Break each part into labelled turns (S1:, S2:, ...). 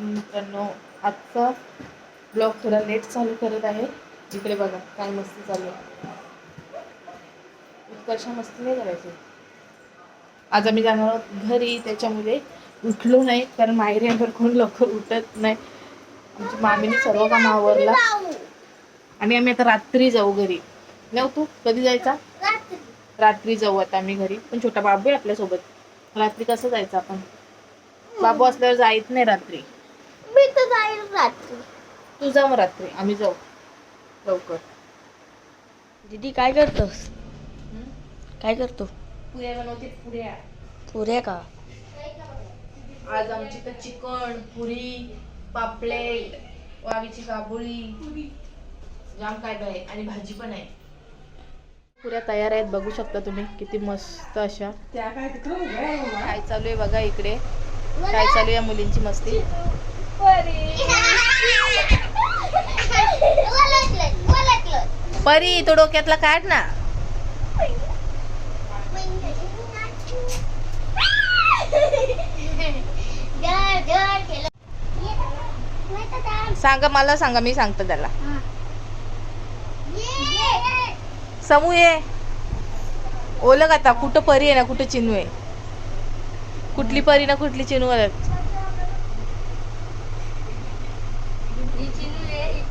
S1: मित्रांनो आजचा ब्लॉग थोडा लेट चालू करत आहे. इकडे बघा काय मस्ती चालू आहे. उत्कर्ष मस्ती नाही करायची. आज आम्ही जाणार आहोत घरी त्याच्यामुळे उठलो नाही कारण माहेरी कोण लवकर उठत नाही. आमची मामीने सर्व काम आवरला. आणि आम्ही आता रात्री जाऊ घरी. नाही तू? कधी जायचा? रात्री जाऊ आता आम्ही घरी. पण छोटा बाबू आहे आपल्यासोबत. रात्री कसं जायचं आपण? बाबू असल्यावर जायच नाही रात्री.
S2: तर जाईल रात्री.
S1: तू जा मग रात्री. आम्ही जाऊ. लवकर.
S2: दीदी काय करतोस? काय करतो?
S1: पुऱ्या बनवते पुऱ्या.
S2: पुऱ्या का?
S1: आज आमची तर चिकन पुरी पापलेट वावीची काबुळी जाम काय काय आहे. आणि भाजी पण आहे. पुऱ्या तयार आहेत. बघू शकता तुम्ही किती मस्त अशा. काय चालू आहे बघा इकडे. काय चालू आहे या मुलींची मस्ती? परी. तो डोक्यातला काढ ना. सांगा मला सांगा मी सांगतो त्याला. समू ये. ओलग आता कुठं परी आहे ना कुठं चिनू आहे? कुठली परी ना कुठली चिनू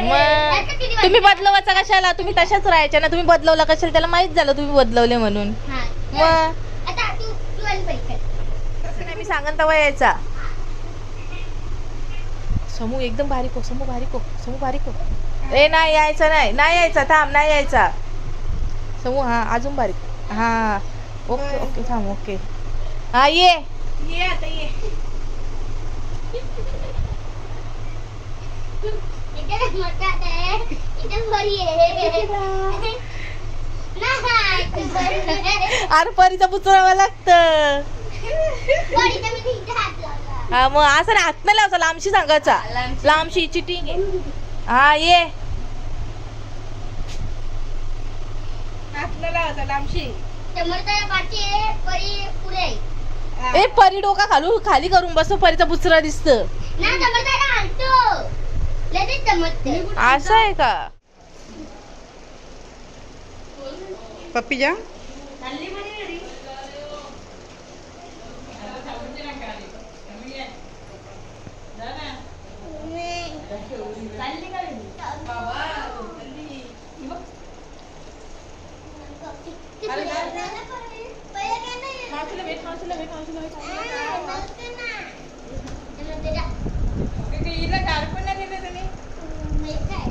S1: मग तुम्ही बदलवायचा कशाला? तुम्ही तशाच राहायच्या ना. तुम्ही बदलवला कशाला? त्याला माहीत झालं तुम्ही बदलवले म्हणून. मग? तसं नाही मी सांगन तेव्हा यायचा. समू एकदम बारीक हो समू बारीक हो समू बारीक हो. ए नाही यायचा नाही नाही यायचा थांब नाही यायचा. समू हा अजून बारीक. हा ओके ओके थांब ओके. हा ये. ये आता ये. अरे परीचा पुचरावा लागतं. हा मग असं नाही हात नाही लावायचा लांबशी सांगायचा. लांबशी. चिटिंग आहे. हा ये. ए परी डोका खालू खाली करून बस परीचा पुचरा दिसत. असं आहे का?
S3: जा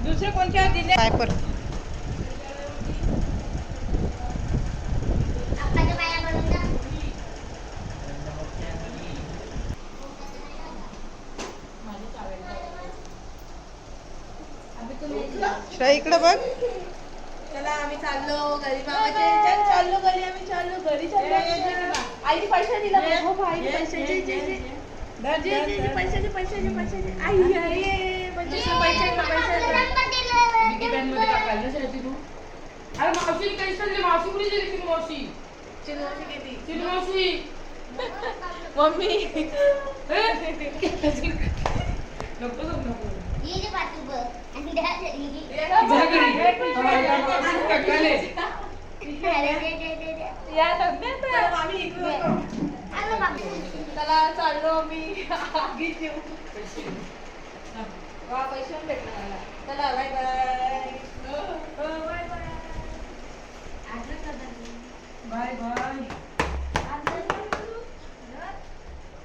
S3: दुसरे कोणत्या दिले श्रेया इकडे बघ.
S1: चला आम्ही चाललो घरी मामाच्या ह्याच्यात चाललो घरी आम्ही चाललो घरी चाललो. आईने पैसे दिला हो हो, पैशाचे पैशाचे पैशाचे आई आई म्हणजे पैसे पैसे
S4: अरे मावशी कैसे दिली मावशी कुठे गेली? ती मावशी.
S1: मम्मी.
S4: ए? नको. जाऊ, नको जा घरी. हा, मावशी काकाले.
S1: या लग्नात आम्ही इकडे होतो. चला चाललो मी आगी देऊ वा पैसे पण भेटले मला चला bye bye bye bye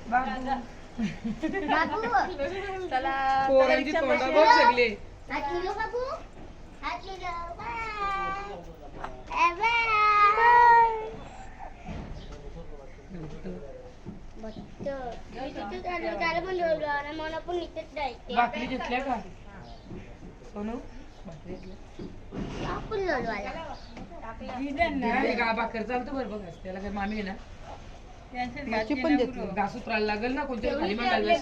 S4: bye bye
S1: चला
S4: पोरांची
S1: चला,
S4: तोंडा. बघ सगळे. भाकरी घेतल्या का? सोनू? भाकरी घेतल्या. गा भाकर चालतं बरं बघ. त्याला काय मामी आहे ना?
S3: त्याची पण
S4: देते. घासूत लागेल ना कोणत्या खाली मागायला